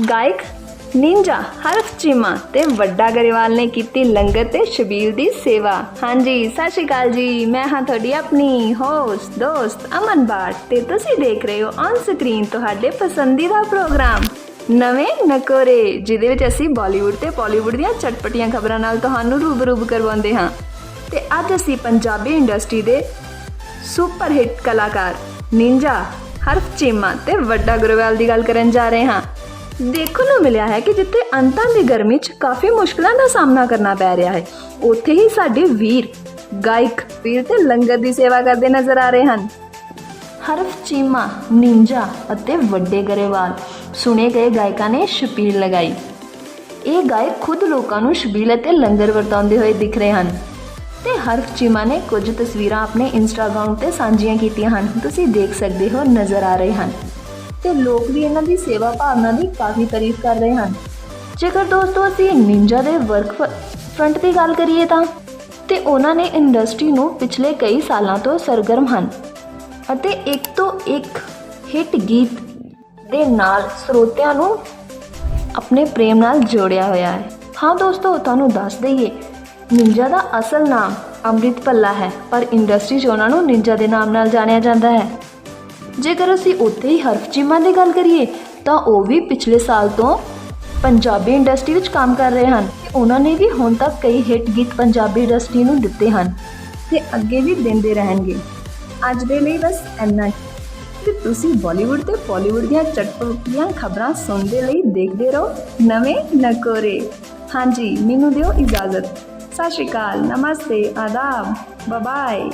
ਗਾਇਕ ਨਿੰਜਾ ਹਰਫ ਚੀਮਾ ਤੇ ਵੱਡਾ ਗਰੇਵਾਲ ਨੇ ਕੀਤੀ ਲੰਗਰ ਤੇ ਸ਼ਬੀਲ ਦੀ ਸੇਵਾ। ਹਾਂਜੀ, ਸਤਿ ਸ਼੍ਰੀ ਅਕਾਲ ਜੀ। ਮੈਂ ਹਾਂ ਤੁਹਾਡੀ ਆਪਣੀ ਹੋਸਟ ਦੋਸਤ ਅਮਨ ਬਾਟ ਤੇ ਤੁਸੀਂ ਦੇਖ ਰਹੇ ਹੋ ਔਨ ਸਕਰੀਨ ਤੁਹਾਡੇ ਪਸੰਦੀਦਾ ਪ੍ਰੋਗਰਾਮ ਨਵੇਂ ਨਕੋਰੇ, ਜਿਹਦੇ ਵਿੱਚ ਅਸੀਂ ਬਾਲੀਵੁੱਡ ਤੇ ਬਾਲੀਵੁੱਡ ਦੀਆਂ ਚਟਪਟੀਆਂ ਖਬਰਾਂ ਨਾਲ ਤੁਹਾਨੂੰ ਰੂਬਰੂ ਕਰਵਾਉਂਦੇ ਹਾਂ। ਤੇ ਅੱਜ ਅਸੀਂ ਪੰਜਾਬੀ ਇੰਡਸਟਰੀ ਦੇ ਸੁਪਰ ਹਿੱਟ ਕਲਾਕਾਰ ਨਿੰਜਾ, ਹਰਫ ਚੀਮਾ ਤੇ ਵੱਡਾ ਗਰੇਵਾਲ ਦੀ ਗੱਲ ਕਰਨ ਜਾ ਰਹੇ ਹਾਂ। ਦੇਖਣ ਨੂੰ ਮਿਲਿਆ ਹੈ ਕਿ ਜਿੱਥੇ ਅੰਤਾਂ ਦੀ ਗਰਮੀ 'ਚ ਕਾਫੀ ਮੁਸ਼ਕਲਾਂ ਦਾ ਸਾਹਮਣਾ ਕਰਨਾ ਪੈ ਰਿਹਾ ਹੈ, ਉੱਥੇ ਹੀ ਸਾਡੇ ਵੀਰ, ਗਾਇਕ, ਵੀਰ ਤੇ ਲੰਗਰ ਦੀ ਸੇਵਾ ਕਰਦੇ ਨਜ਼ਰ ਆ ਰਹੇ ਹਨ। ਹਰਫ ਚੀਮਾ, ਨਿੰਜਾ ਅਤੇ ਵੱਡੇ ਗਰੇਵਾਲ, ਸੁਣੇ ਗਏ ਗਾਇਕਾਂ ਨੇ ਛਪੀਲ ਲਗਾਈ। ਇਹ ਗਾਇਕ ਖੁਦ ਲੋਕਾਂ ਨੂੰ ਸ਼ਬੀਲ ਅਤੇ ਲੰਗਰ ਵਰਤਾਉਂਦੇ ਹੋਏ ਦਿਖ ਰਹੇ ਹਨ। ਤੇ ਹਰਫ ਚੀਮਾ ਨੇ ਕੁਝ ਤਸਵੀਰਾਂ ਆਪਣੇ ਇੰਸਟਾਗ੍ਰਾਮ ਤੇ ਸਾਂਝੀਆਂ ਕੀਤੀਆਂ ਹਨ, ਤੁਸੀਂ ਦੇਖ ਸਕਦੇ ਹੋ, ਨਜ਼ਰ ਆ ਰਹੇ ਹਨ। ਤੇ ਲੋਕ ਵੀ ਇਹਨਾਂ ਦੀ ਸੇਵਾ ਭਾਵਨਾ ਦੀ ਕਾਫੀ ਤਾਰੀਫ ਕਰ ਰਹੇ ਹਨ। ਜੇਕਰ ਦੋਸਤੋ ਅਸੀਂ ਨਿੰਜਾ ਦੇ ਵਰਕ ਫਰੰਟ ਦੀ ਗੱਲ ਕਰੀਏ ਤਾਂ, ਤੇ ਉਹਨਾਂ ਨੇ ਇੰਡਸਟਰੀ ਨੂੰ ਪਿਛਲੇ ਕਈ ਸਾਲਾਂ ਤੋਂ ਸਰਗਰਮ ਹਨ ਅਤੇ ਇੱਕ ਤੋਂ ਇੱਕ ਹਿੱਟ ਗੀਤ ਦੇ ਨਾਲ ਸਰੋਤਿਆਂ ਨੂੰ ਆਪਣੇ ਪ੍ਰੇਮ ਨਾਲ ਜੋੜਿਆ ਹੋਇਆ ਹੈ। ਹਾਂ ਦੋਸਤੋ, ਤੁਹਾਨੂੰ ਦੱਸ ਦਈਏ, ਨਿੰਜਾ ਦਾ ਅਸਲ ਨਾਮ ਅੰਮ੍ਰਿਤ ਪੱਲਾ ਹੈ, ਪਰ ਇੰਡਸਟਰੀ 'ਚ ਉਹਨਾਂ ਨੂੰ ਨਿੰਜਾ ਦੇ ਨਾਮ ਨਾਲ ਜਾਣਿਆ ਜਾਂਦਾ ਹੈ। ਜੇਕਰ ਅਸੀਂ ਉੱਥੇ ਹੀ ਹਰਫ ਚੀਮਾ ਦੀ ਗੱਲ ਕਰੀਏ, ਤਾਂ ਉਹ ਵੀ ਪਿਛਲੇ ਸਾਲ ਤੋਂ ਪੰਜਾਬੀ ਇੰਡਸਟਰੀ ਵਿੱਚ ਕੰਮ ਕਰ ਰਹੇ ਹਨ ਤੇ ਉਹਨਾਂ ਨੇ ਵੀ ਹੁਣ ਤੱਕ ਕਈ ਹਿੱਟ ਗੀਤ ਪੰਜਾਬੀ ਇੰਡਸਟਰੀ ਨੂੰ ਦਿੱਤੇ ਹਨ ਤੇ ਅੱਗੇ ਵੀ ਦਿੰਦੇ ਰਹਿਣਗੇ। ਅੱਜ ਦੇ ਲਈ ਬਸ ਇੰਨਾ ਹੀ। ਤੇ ਤੁਸੀਂ ਬਾਲੀਵੁੱਡ ਤੇ ਬਾਲੀਵੁੱਡ ਦੀਆਂ ਚਟਪਟੀਆਂ ਖਬਰਾਂ ਸੁਣਦੇ ਲਈ ਦੇਖਦੇ ਰਹੋ ਨਵੇਂ ਨਕੋਰੇ। ਹਾਂਜੀ, ਮੈਨੂੰ ਦਿਓ ਇਜਾਜ਼ਤ। ਸਤਿ ਸ਼੍ਰੀ ਅਕਾਲ, ਨਮਸਤੇ, ਆਦਾਬ ਬਾਏ